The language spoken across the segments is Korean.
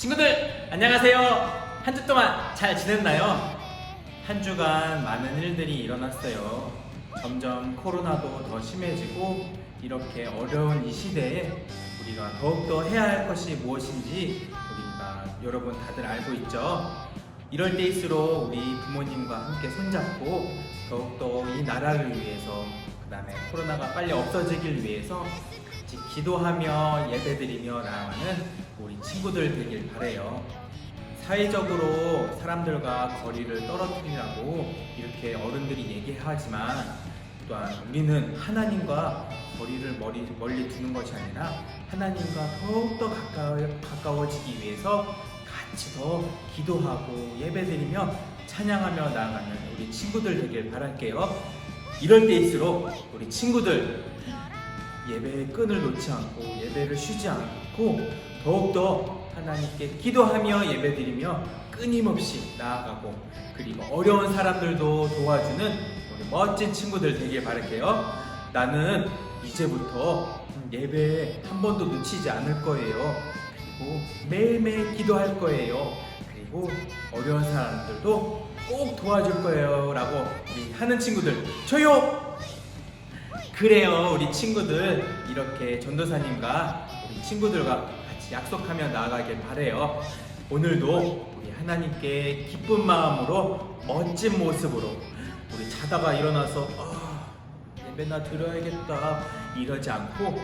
친구들 안녕하세요. 한 주 동안 잘 지냈나요? 한 주간 많은 일들이 일어났어요. 점점 코로나도 더 심해지고 이렇게 어려운 이 시대에 우리가 더욱더 해야 할 것이 무엇인지 우리가 여러분 다들 알고 있죠. 이럴 때일수록 우리 부모님과 함께 손잡고 더욱더 이 나라를 위해서 그 다음에 코로나가 빨리 없어지길 위해서 같이 기도하며 예배드리며 나아가는 우리 친구들 되길 바래요. 사회적으로 사람들과 거리를 떨어뜨리라고 이렇게 어른들이 얘기하지만 또한 우리는 하나님과 거리를 멀리, 멀리 두는 것이 아니라 하나님과 더욱더 가까워, 가까워지기 위해서 같이 더 기도하고 예배드리며 찬양하며 나아가는 우리 친구들 되길 바랄게요. 이럴 때일수록 우리 친구들 예배의 끈을 놓지 않고 예배를 쉬지 않고 더욱더 하나님께 기도하며 예배드리며 끊임없이 나아가고 그리고 어려운 사람들도 도와주는 우리 멋진 친구들 되길 바랄게요. 나는 이제부터 예배에 한 번도 놓치지 않을 거예요. 그리고 매일매일 기도할 거예요. 그리고 어려운 사람들도 꼭 도와줄 거예요. 라고 우리 하는 친구들 저요! 그래요, 우리 친구들 이렇게 전도사님과 우리 친구들과 약속하며 나아가길 바래요. 오늘도 우리 하나님께 기쁜 마음으로 멋진 모습으로 우리 자다가 일어나서 아, 예배나 드려야겠다 이러지 않고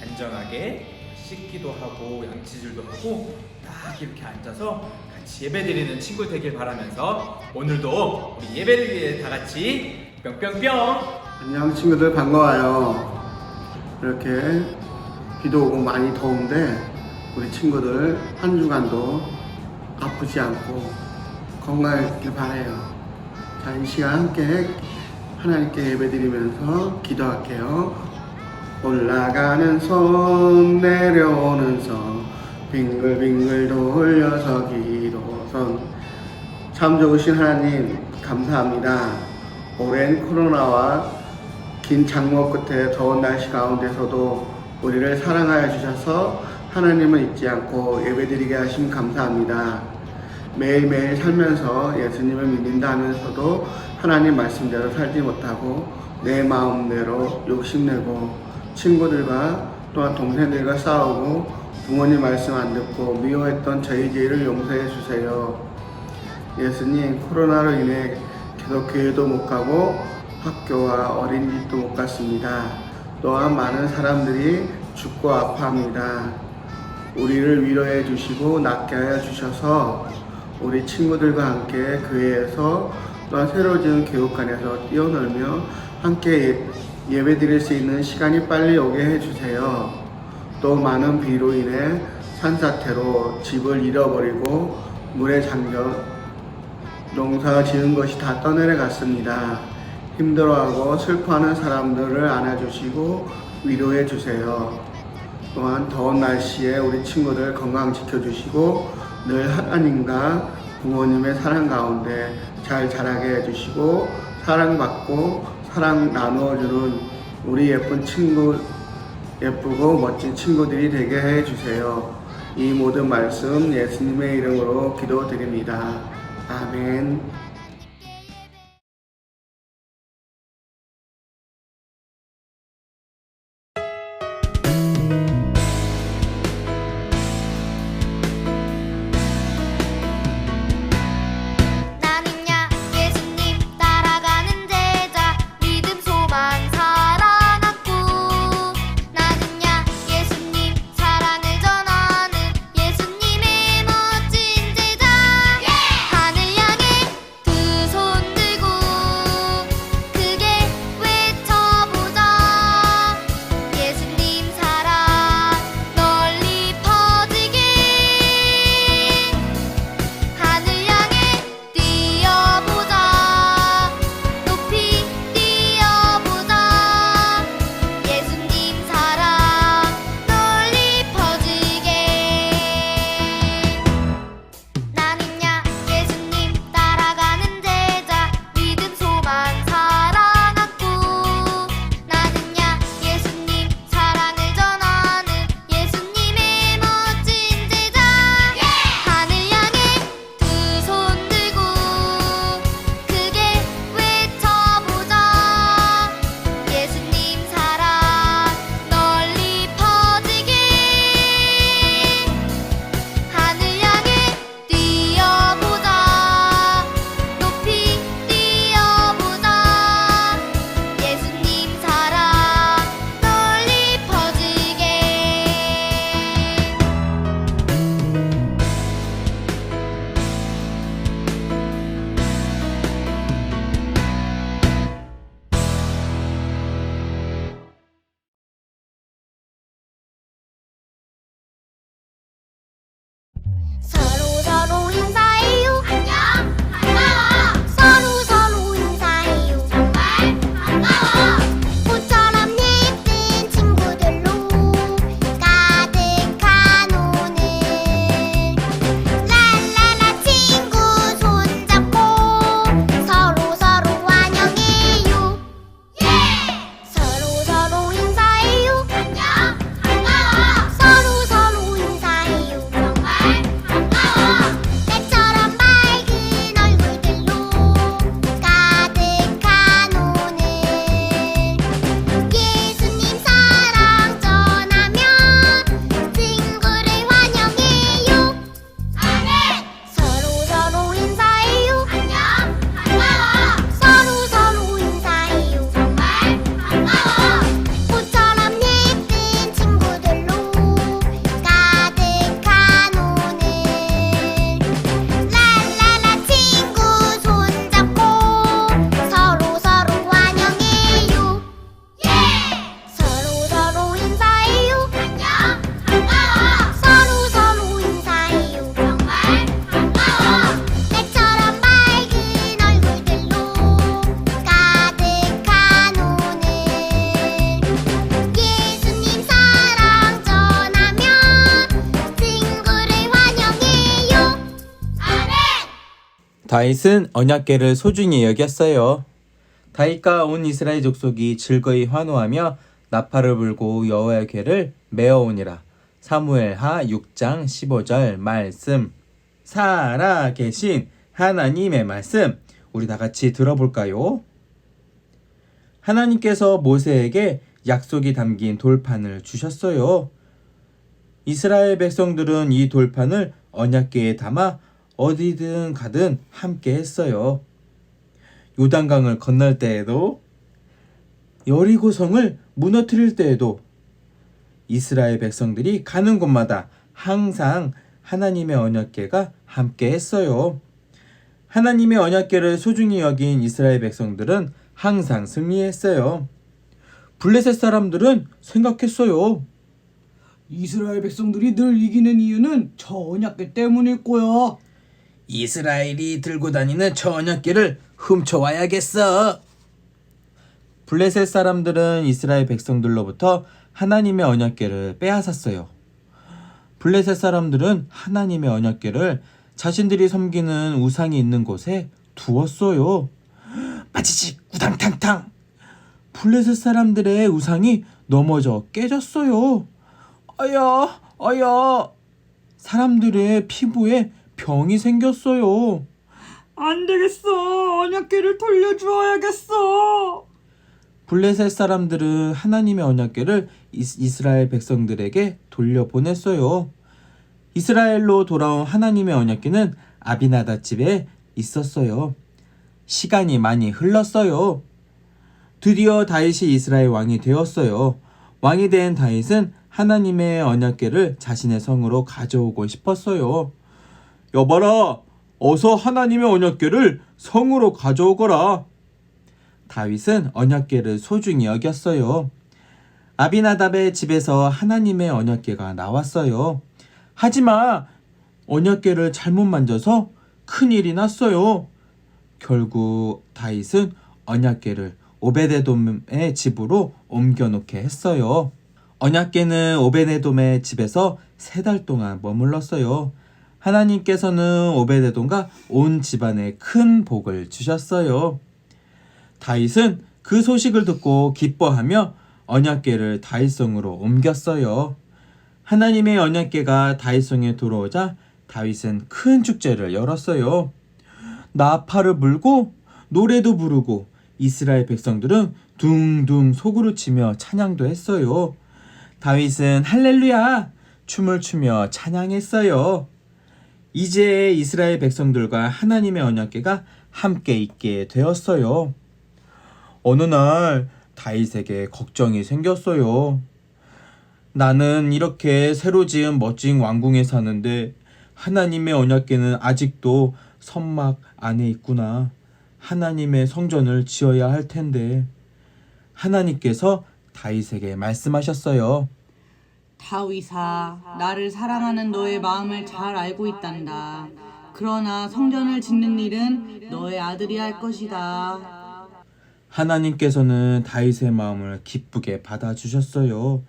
단정하게 씻기도 하고 양치질도 하고 딱 이렇게 앉아서 같이 예배 드리는 친구 되길 바라면서 오늘도 우리 예배를 위해 다 같이 뿅뿅뿅 안녕 친구들 반가워요. 이렇게 비도 오고 많이 더운데 우리 친구들 한 주간도 아프지 않고 건강하길 바래요. 자, 이 시간 함께 하나님께 예배드리면서 기도할게요. 올라가는 손 내려오는 손 빙글빙글 돌려서 기도선 참 좋으신 하나님 감사합니다. 오랜 코로나와 긴 장모 끝에 더운 날씨 가운데서도 우리를 사랑하여 주셔서 하나님을 잊지 않고 예배드리게 하심 감사합니다. 매일매일 살면서 예수님을 믿는다 하면서도 하나님 말씀대로 살지 못하고 내 마음대로 욕심내고 친구들과 또한 동생들과 싸우고 부모님 말씀 안 듣고 미워했던 저희 죄를 용서해 주세요. 예수님 코로나로 인해 계속 교회도 못 가고 학교와 어린이집도 못 갔습니다. 또한 많은 사람들이 죽고 아파합니다. 우리를 위로해 주시고 낫게 하여 주셔서 우리 친구들과 함께 교회에서 또한 새로 지은 교육관에서 뛰어놀며 함께 예- 예배 드릴 수 있는 시간이 빨리 오게 해 주세요. 또 많은 비로 인해 산사태로 집을 잃어버리고 물에 잠겨 농사 지은 것이 다 떠내려 갔습니다. 힘들어하고 슬퍼하는 사람들을 안아주시고 위로해 주세요. 또한 더운 날씨에 우리 친구들 건강 지켜주시고 늘 하나님과 부모님의 사랑 가운데 잘 자라게 해주시고 사랑받고 사랑 나누어주는 우리 예쁜 친구 예쁘고 멋진 친구들이 되게 해주세요. 이 모든 말씀 예수님의 이름으로 기도드립니다. 아멘. 다윗은 언약궤를 소중히 여겼어요. 다윗과 온 이스라엘 족속이 즐거이 환호하며 나팔을 불고 여호와의 궤를 메어오니라. 사무엘하 6장 15절 말씀. 살아 계신 하나님의 말씀. 우리 다 같이 들어볼까요? 하나님께서 모세에게 약속이 담긴 돌판을 주셨어요. 이스라엘 백성들은 이 돌판을 언약궤에 담아 어디든 가든 함께 했어요. 요단강을 건널 때에도 여리고성을 무너뜨릴 때에도 이스라엘 백성들이 가는 곳마다 항상 하나님의 언약궤가 함께 했어요. 하나님의 언약궤를 소중히 여긴 이스라엘 백성들은 항상 승리했어요. 블레셋 사람들은 생각했어요. 이스라엘 백성들이 늘 이기는 이유는 저 언약궤 때문일 거야. 이스라엘이 들고 다니는 저 언약궤를 훔쳐와야겠어. 블레셋 사람들은 이스라엘 백성들로부터 하나님의 언약궤를 빼앗았어요. 블레셋 사람들은 하나님의 언약궤를 자신들이 섬기는 우상이 있는 곳에 두었어요. 빠지지 구당탕탕. 블레셋 사람들의 우상이 넘어져 깨졌어요. 아야, 아야. 사람들의 피부에 병이 생겼어요. 안 되겠어. 언약궤를 돌려주어야겠어. 블레셋 사람들은 하나님의 언약궤를 이스- 이스라엘 백성들에게 돌려보냈어요. 이스라엘로 돌아온 하나님의 언약궤는 아비나다 집에 있었어요. 시간이 많이 흘렀어요. 드디어 다윗이 이스라엘 왕이 되었어요. 왕이 된 다윗은 하나님의 언약궤를 자신의 성으로 가져오고 싶었어요. 여봐라, 어서 하나님의 언약궤를 성으로 가져오거라. 다윗은 언약궤를 소중히 여겼어요. 아비나답의 집에서 하나님의 언약궤가 나왔어요. 하지만 언약궤를 잘못 만져서 큰일이 났어요. 결국 다윗은 언약궤를 오베데돔의 집으로 옮겨놓게 했어요. 언약궤는 오베데돔의 집에서 세 달 동안 머물렀어요. 하나님께서는 오베데돔과 온 집안에 큰 복을 주셨어요. 다윗은 그 소식을 듣고 기뻐하며 언약궤를 다윗성으로 옮겼어요. 하나님의 언약궤가 다윗성에 들어오자 다윗은 큰 축제를 열었어요. 나팔을 불고 노래도 부르고 이스라엘 백성들은 둥둥 소구를 치며 찬양도 했어요. 다윗은 할렐루야 춤을 추며 찬양했어요. 이제 이스라엘 백성들과 하나님의 언약궤가 함께 있게 되었어요. 어느 날 다윗에게 걱정이 생겼어요. 나는 이렇게 새로 지은 멋진 왕궁에 사는데 하나님의 언약궤는 아직도 선막 안에 있구나. 하나님의 성전을 지어야 할 텐데. 하나님께서 다윗에게 말씀하셨어요. 다윗아, 나를 사랑하는 너의 마음을 잘 알고 있단다. 그러나 성전을 짓는 일은 너의 아들이 할 것이다. 하나님께서는 다윗의 마음을 기쁘게 받아주셨어요.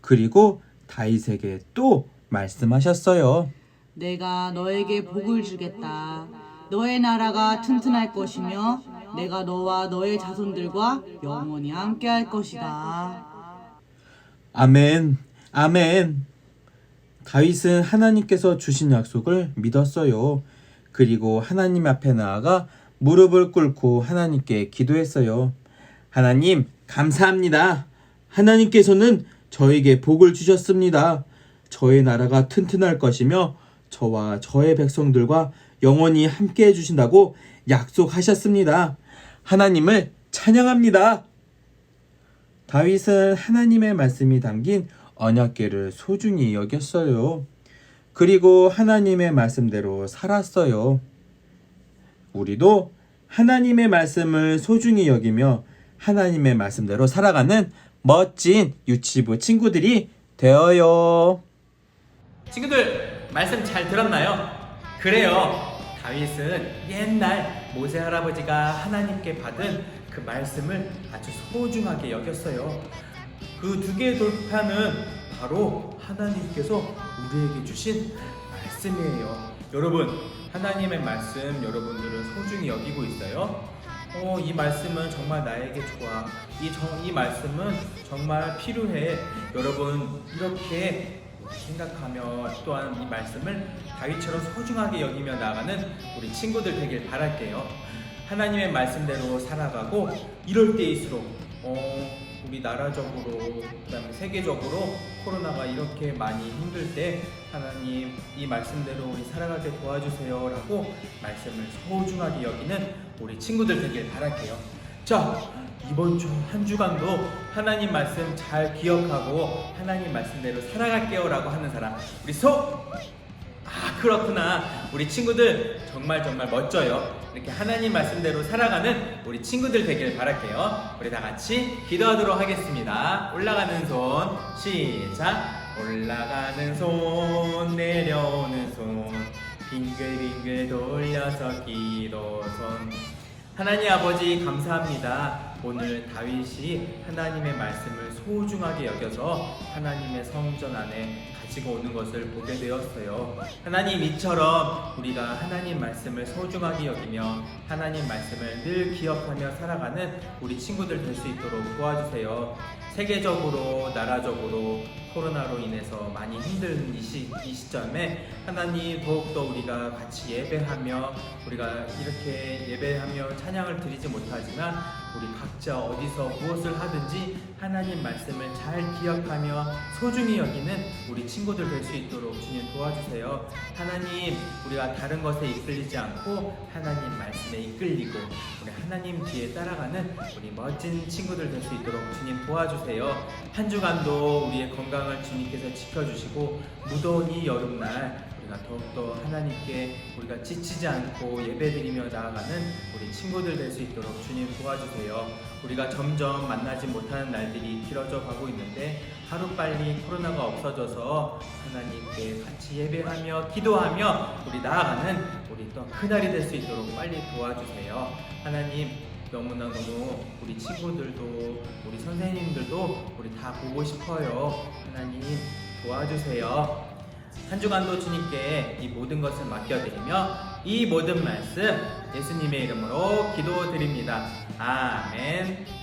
그리고 다윗에게 또 말씀하셨어요. 내가 너에게 복을 주겠다. 너의 나라가 튼튼할 것이며 내가 너와 너의 자손들과 영원히 함께 할 것이다. 아멘, 아멘. 다윗은 하나님께서 주신 약속을 믿었어요. 그리고 하나님 앞에 나아가 무릎을 꿇고 하나님께 기도했어요. 하나님, 감사합니다. 하나님께서는 저에게 복을 주셨습니다. 저의 나라가 튼튼할 것이며 저와 저의 백성들과 영원히 함께 해주신다고 약속하셨습니다. 하나님을 찬양합니다. 다윗은 하나님의 말씀이 담긴 언약궤를 소중히 여겼어요. 그리고 하나님의 말씀대로 살았어요. 우리도 하나님의 말씀을 소중히 여기며 하나님의 말씀대로 살아가는 멋진 유치부 친구들이 되어요. 친구들, 말씀 잘 들었나요? 그래요. 다윗은 옛날 모세 할아버지가 하나님께 받은 그 말씀을 아주 소중하게 여겼어요. 그 두 개의 돌파는 바로 하나님께서 우리에게 주신 말씀이에요. 여러분, 하나님의 말씀 여러분들은 소중히 여기고 있어요? 어, 이 말씀은 정말 나에게 좋아. 이, 정, 이 말씀은 정말 필요해. 여러분, 이렇게 생각하며 또한 이 말씀을 다윗처럼 소중하게 여기며 나가는 우리 친구들 되길 바랄게요. 하나님의 말씀대로 살아가고 이럴 때일수록 어, 우리 나라적으로 그다음에 세계적으로 코로나가 이렇게 많이 힘들 때 하나님 이 말씀대로 우리 살아가게 도와주세요라고 말씀을 소중하게 여기는 우리 친구들 되길 바랄게요. 자 이번 주 한 주간도 하나님 말씀 잘 기억하고 하나님 말씀대로 살아갈게요라고 하는 사람 우리 소 아 그렇구나. 우리 친구들 정말 정말 멋져요. 이렇게 하나님 말씀대로 살아가는 우리 친구들 되길 바랄게요. 우리 다 같이 기도하도록 하겠습니다. 올라가는 손 시작. 올라가는 손 내려오는 손. 빙글빙글 돌려서 기도 손. 하나님 아버지 감사합니다. 오늘 다윗이 하나님의 말씀을 소중하게 여겨서 하나님의 성전 안에 가지고 오는 것을 보게 되었어요. 하나님 이처럼 우리가 하나님 말씀을 소중하게 여기며 하나님 말씀을 늘 기억하며 살아가는 우리 친구들 될 수 있도록 도와주세요. 세계적으로 나라적으로 코로나로 인해서 많이 힘든 이, 시, 이 시점에 하나님 더욱더 우리가 같이 예배하며 우리가 이렇게 예배하며 찬양을 드리지 못하지만 우리 각자 어디서 무엇을 하든지 하나님 말씀을 잘 기억하며 소중히 여기는 우리 친구들 될 수 있도록 주님 도와주세요. 하나님 우리가 다른 것에 이끌리지 않고 하나님 말씀에 이끌리고 우리 하나님 뒤에 따라가는 우리 멋진 친구들 될 수 있도록 주님 도와주세요. 한 주간도 우리의 건강 을 주님께서 지켜주시고 무더운 이 여름날 우리가 더욱더 하나님께 우리가 지치지 않고 예배드리며 나아가는 우리 친구들 될 수 있도록 주님 도와주세요. 우리가 점점 만나지 못하는 날들이 길어져 가고 있는데 하루빨리 코로나가 없어져서 하나님께 같이 예배하며 기도하며 우리 나아가는 우리 또 그날이 될 수 있도록 빨리 도와주세요. 하나님 너무나 너무 우리 친구들도 우리 선생님들도 우리 다 보고 싶어요. 하나님 도와주세요. 한 주간도 주님께 이 모든 것을 맡겨드리며 이 모든 말씀 예수님의 이름으로 기도드립니다. 아멘.